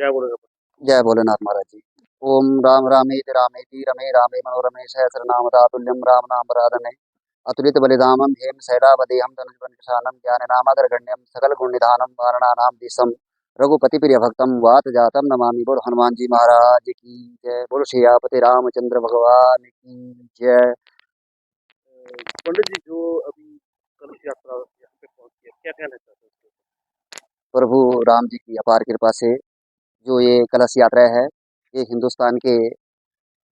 जय भोलेनाथ महाराज जी। ओम राम रामेति रामेति रमे रामे मनोरमे सहस्रनाम तातुल्यम राम नाम राधने अतुलित बलिधामम हेम सैरावदेहम धनुष्वन किशानम ज्ञान नामागर गण्यम सकल गुण निधानम वारणा नाम दिसम रघुपति प्रिय भक्तम वात जातम नमामि बोलो हनुमान जी महाराज की जय। बोलो श्रीयापति रामचंद्र भगवान की जय। पंडित जी जो अभी कलश यात्रा क्या कहना चाहते हैं प्रभु राम जी की अपार कृपा से जो ये कलश यात्रा है, ये हिंदुस्तान के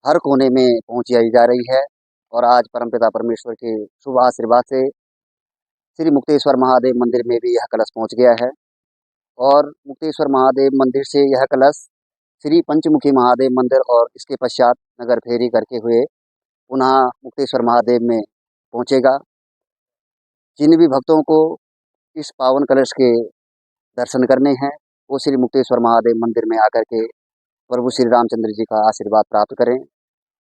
हर कोने में पहुंचाई जा रही है और आज परमपिता परमेश्वर के शुभ आशीर्वाद से श्री मुक्तेश्वर महादेव मंदिर में भी यह कलश पहुँच गया है। और मुक्तेश्वर महादेव मंदिर से यह कलश श्री पंचमुखी महादेव मंदिर और इसके पश्चात नगर फेरी करके हुए पुनः मुक्तेश्वर महादेव में पहुंचेगा। जिन भी भक्तों को इस पावन कलश के दर्शन करने हैं वो श्री मुक्तेश्वर महादेव मंदिर में आकर के प्रभु श्री रामचंद्र जी का आशीर्वाद प्राप्त करें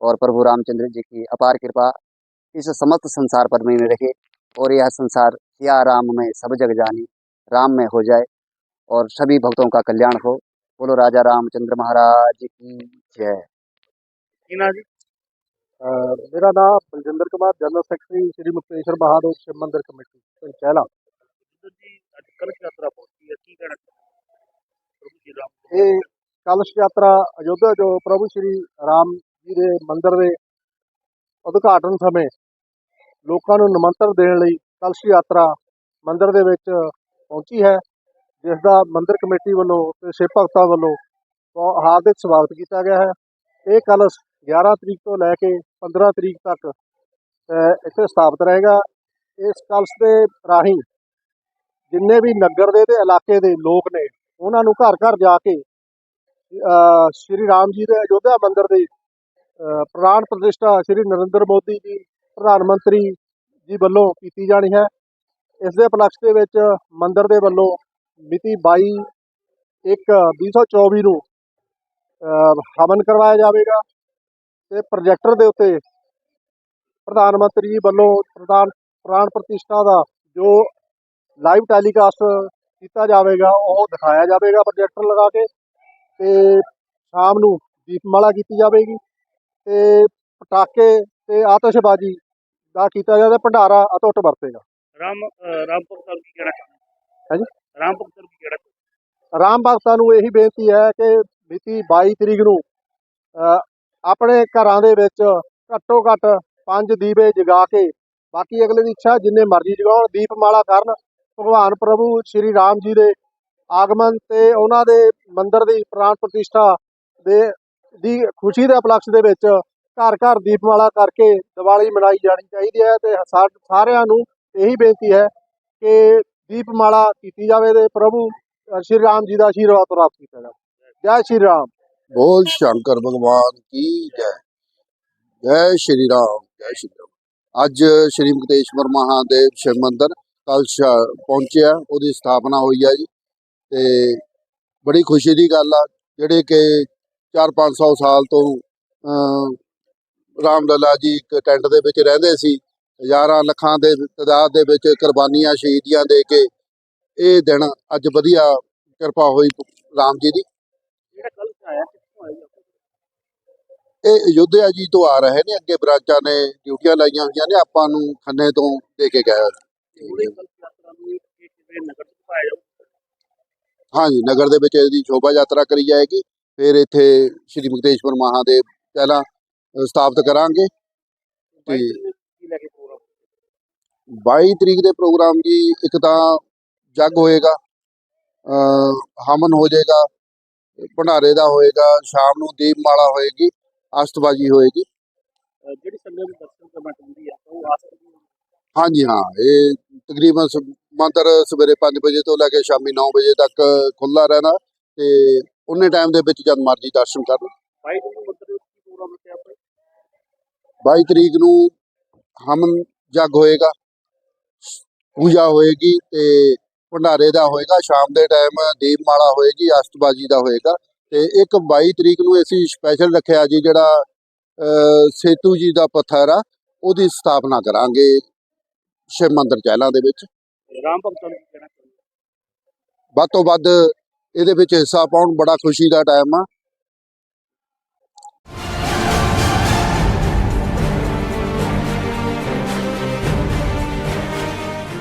और प्रभु रामचंद्र जी की अपार कृपा इस समस्त संसार पर में रहे और यह संसार या राम में सब जग जानी राम में हो जाए और सभी भक्तों का कल्याण हो। बोलो राजा रामचंद्र महाराज की जय। मेरा नाम Baljinder Kumar general secretary Shri Mukteshwar Mahadev Shiv Mandir committee यात्रा ਇਹ ਕਲਸ਼ ਯਾਤਰਾ ਅਯੋਧਿਆ ਜੋ ਪ੍ਰਭੂ ਸ਼੍ਰੀ ਰਾਮ ਜੀ ਦੇ ਮੰਦਿਰ ਦੇ ਉਦਘਾਟਨ ਸਮੇਂ ਲੋਕਾਂ ਨੂੰ ਨਿਮੰਤਰਣ ਦੇਣ ਲਈ ਕਲਸ਼ ਯਾਤਰਾ ਮੰਦਿਰ ਦੇ ਵਿੱਚ ਪਹੁੰਚੀ ਹੈ, ਜਿਸ ਦਾ ਮੰਦਿਰ ਕਮੇਟੀ ਵੱਲੋਂ ਤੇ ਸਿੱਖ ਭਗਤਾਂ ਵੱਲੋਂ ਹਾਰਦਿਕ ਸਵਾਗਤ ਕੀਤਾ ਗਿਆ ਹੈ। ਇਹ ਕਲਸ਼ 11 ਤਰੀਕ ਤੋਂ ਲੈ ਕੇ 15 ਤਰੀਕ ਤੱਕ ਇੱਥੇ ਸਥਾਪਿਤ ਰਹੇਗਾ। ਇਸ ਕਲਸ਼ ਦੇ ਰਾਹੀਂ ਜਿੰਨੇ ਵੀ ਨਗਰ ਦੇ ਤੇ ਇਲਾਕੇ ਦੇ ਲੋਕ ਨੇ ਉਹਨਾਂ ਨੂੰ ਘਰ ਘਰ ਜਾ ਕੇ ਸ਼੍ਰੀ ਰਾਮ ਜੀ ਦੇ ਅਯੋਧਿਆ ਮੰਦਿਰ ਦੇ ਪ੍ਰਾਣ ਪ੍ਰਤਿਸ਼ਠਾ ਸ਼੍ਰੀ ਨਰਿੰਦਰ ਮੋਦੀ ਜੀ, ਪ੍ਰਧਾਨ ਮੰਤਰੀ ਜੀ ਵੱਲੋਂ ਕੀਤੀ ਜਾਣੀ ਹੈ। ਇਸ ਦੇ ਉਪਲਕਸ਼ ਦੇ ਵਿੱਚ ਮੰਦਿਰ ਦੇ ਵੱਲੋਂ ਮਿਤੀ 22 1 2024 ਨੂੰ ਹਵਨ ਕਰਵਾਇਆ ਜਾਵੇਗਾ ਤੇ ਪ੍ਰੋਜੈਕਟਰ ਦੇ ਉੱਤੇ ਪ੍ਰਧਾਨ ਮੰਤਰੀ ਜੀ ਵੱਲੋਂ ਪ੍ਰਧਾਨ, ਪ੍ਰਾਣ ਪ੍ਰਤਿਸ਼ਠਾ ਦਾ ਜੋ ਲਾਈਵ ਟੈਲੀਕਾਸਟ ਕੀਤਾ ਜਾਵੇਗਾ ਉਹ ਦਿਖਾਇਆ ਜਾਵੇਗਾ ਪ੍ਰੋਜੈਕਟਰ ਲਗਾ ਕੇ ਤੇ ਸ਼ਾਮ ਨੂੰ ਦੀਪਮਾਲਾ ਕੀਤੀ ਜਾਵੇਗੀ ਤੇ ਪਟਾਕੇ ਤੇ ਆਤਸ਼ਬਾਜ਼ੀ ਦਾ ਕੀਤਾ ਜਾਂਦਾ ਭੰਡਾਰਾ ਅਟੁੱਟ ਵਰਤੇਗਾ। ਰਾਮ ਰਾਮਪੁਰ ਸਾਹਿਬ ਕੀ ਕਿਹੜਾ ਹਾਂਜੀ? ਰਾਮਪੁਰ ਸਾਹਿਬ ਕੀ ਕਿਹੜਾ ਰਾਮ ਭਗਤਾਂ ਨੂੰ ਇਹੀ ਬੇਨਤੀ ਹੈ ਕਿ ਮਿਤੀ 22 ਤਰੀਕ ਨੂੰ ਆਪਣੇ ਘਰਾਂ ਦੇ ਵਿੱਚ ਘੱਟੋ ਘੱਟ ਪੰਜ ਦੀਵੇ ਜਗਾ ਕੇ ਬਾਕੀ ਅਗਲੇ ਦੀ ਇੱਛਾ ਜਿੰਨੇ ਮਰਜ਼ੀ ਜਗਾਉਣ ਦੀਪਮਾਲਾ ਕਰਨ ਭਗਵਾਨ ਪ੍ਰਭੂ ਸ਼੍ਰੀ ਰਾਮ ਜੀ ਦੇ ਆਗਮਨ ਤੇ ਉਹਨਾਂ ਦੇ ਮੰਦਿਰ ਦੀ ਪ੍ਰਾਣ ਪ੍ਰਤਿਸ਼ਠਾ ਦੇ, ਦੀ ਖੁਸ਼ੀ ਦੇ ਉਪਲਕਸ਼ ਦੇ ਵਿੱਚ ਘਰ ਘਰ ਦੀਪਮਾਲਾ ਕਰਕੇ ਦੀਵਾਲੀ ਮਨਾਈ ਜਾਣੀ ਚਾਹੀਦੀ ਹੈ ਤੇ ਸਾਰਿਆਂ ਨੂੰ ਇਹੀ ਬੇਨਤੀ ਹੈ ਕਿ ਦੀਪਮਾਲਾ ਕੀਤੀ ਜਾਵੇ ਤੇ ਪ੍ਰਭੂ ਸ਼੍ਰੀ ਰਾਮ ਜੀ ਦਾ ਆਸ਼ੀਰਵਾਦ ਪ੍ਰਾਪਤ ਕੀਤਾ ਜਾਵੇ। ਜੈ ਸ਼੍ਰੀ ਰਾਮ। ਬੋਲ ਸ਼ੰਕਰ ਭਗਵਾਨ ਕੀ ਜੈ। ਜੈ ਸ਼੍ਰੀ ਰਾਮ, ਜੈ ਸ਼੍ਰੀ ਰਾਮ। ਅੱਜ ਸ਼੍ਰੀ ਮੁਕਤੇਸ਼ਵਰ ਮਹਾਦੇਵ ਸ਼ਿਵ ਮੰਦਿਰ ਕੱਲ ਪਹੁੰਚਿਆ ਉਹਦੀ ਸਥਾਪਨਾ ਹੋਈ ਆ ਜੀ। ਤੇ ਬੜੀ ਖੁਸ਼ੀ ਦੀ ਗੱਲ ਆ ਜਿਹੜੇ ਕਿ 4-500 ਸਾਲ ਤੋਂ ਰਾਮ ਲਲਾ ਜੀ ਇੱਕ ਟੈਂਟ ਦੇ ਵਿੱਚ ਰਹਿੰਦੇ ਸੀ ਹਜ਼ਾਰਾਂ ਲੱਖਾਂ ਦੇ ਤਦਾਦ ਦੇ ਵਿੱਚ ਕੁਰਬਾਨੀਆਂ ਸ਼ਹੀਦੀਆਂ ਦੇ ਕੇ ਇਹ ਦਿਨ ਅੱਜ ਵਧੀਆ ਕਿਰਪਾ ਹੋਈ ਰਾਮ ਜੀ ਦੀ। ਇਹ ਯੁੱਧਿਆ ਜੀ ਤੋਂ ਆ ਰਹੇ ਨੇ ਅੱਗੇ ਬਰਾਚਾ ਨੇ ਡਿਊਟੀਆਂ ਲਾਈਆਂ ਹੋਈਆਂ ਨੇ ਆਪਾਂ ਨੂੰ ਖੰਨੇ ਤੋਂ ਦੇ ਕੇ ਗਏ ਪੂਰੇ ਹਾਂਜੀ ਨਗਰ ਦੇ ਵਿੱਚ ਇਹਦੀ ਸ਼ੋਭਾ ਯਾਤਰਾ ਕਰੀ ਜਾਏਗੀ। ਫਿਰ ਇੱਥੇ ਸ਼੍ਰੀ ਮੁਕਤੇਸ਼ਵਰ ਮਹਾਦੇਵ ਪਹਿਲਾਂ ਸਥਾਪਿਤ ਕਰਾਂਗੇ। ਤੇ 22 ਤਰੀਕ ਦੇ ਪ੍ਰੋਗਰਾਮ ਜੀ ਇੱਕ ਤਾਂ ਜੱਗ ਹੋਏਗਾ ਹਮਨ ਹੋ ਜਾਏਗਾ ਭੰਡਾਰੇ ਦਾ ਹੋਏਗਾ ਸ਼ਾਮ ਨੂੰ ਦੀਪਮਾਲਾ ਹੋਏਗੀ ਅਸ਼ਟਬਾਜੀ ਹੋਏਗੀ। ਜਿਹੜੀ ਸੰਗਤ ਦਰਸ਼ਨ ਕਰਨਾ ਚਾਹੁੰਦੀ ਆ ਉਹ ਆਸਤ ਹਾਂਜੀ ਹਾਂ ਇਹ ਤਕਰੀਬਨ ਸ- ਮੰਦਰ ਸਵੇਰੇ 5 ਵਜੇ ਤੋਂ ਲੈ ਕੇ ਸ਼ਾਮੀ 9 ਵਜੇ ਤੱਕ ਖੁੱਲਾ ਰਹਿਣਾ ਤੇ ਉਹਨੇ ਟਾਈਮ ਦੇ ਵਿੱਚ ਜਦ ਮਰਜ਼ੀ ਦਰਸ਼ਨ ਕਰਨ। ਬਾਈ ਦਿਨ ਨੂੰ ਮੰਦਰ ਵਿੱਚ ਕੀ ਪ੍ਰੋਗਰਾਮ ਰੱਖਿਆ ਆਪਾਂ? 22 ਤਰੀਕ ਨੂੰ ਹਮਨ ਜਗ ਹੋਏਗਾ ਪੂਜਾ ਹੋਏਗੀ ਤੇ ਭੰਡਾਰੇ ਦਾ ਹੋਏਗਾ ਸ਼ਾਮ ਦੇ ਟਾਈਮ ਦੀਪਮਾਲਾ ਹੋਏਗੀ ਅਸ਼ਤਬਾਜੀ ਦਾ ਹੋਏਗਾ ਤੇ ਇੱਕ 22 ਤਰੀਕ ਨੂੰ ਅਸੀਂ ਸਪੈਸ਼ਲ ਰੱਖਿਆ ਜੀ ਜਿਹੜਾ ਅ, ਸੇਤੂ ਜੀ ਦਾ ਪੱਥਰ ਆ ਉਹਦੀ ਸਥਾਪਨਾ ਕਰਾਂਗੇ। ਸ਼ਿਵ ਮੰਦਿਰ ਚਹਿਲਾਂ ਦੇ ਵਿੱਚ। ਰਾਮ ਭਗਤਾਂ ਨੂੰ ਕਹਿਣਾ ਚਾਹੁੰਦੇ। ਵੱਧ ਤੋਂ ਵੱਧ ਇਹਦੇ ਵਿੱਚ ਹਿੱਸਾ ਪਾਉਣ ਬੜਾ ਖੁਸ਼ੀ ਦਾ ਟਾਈਮ ਆ।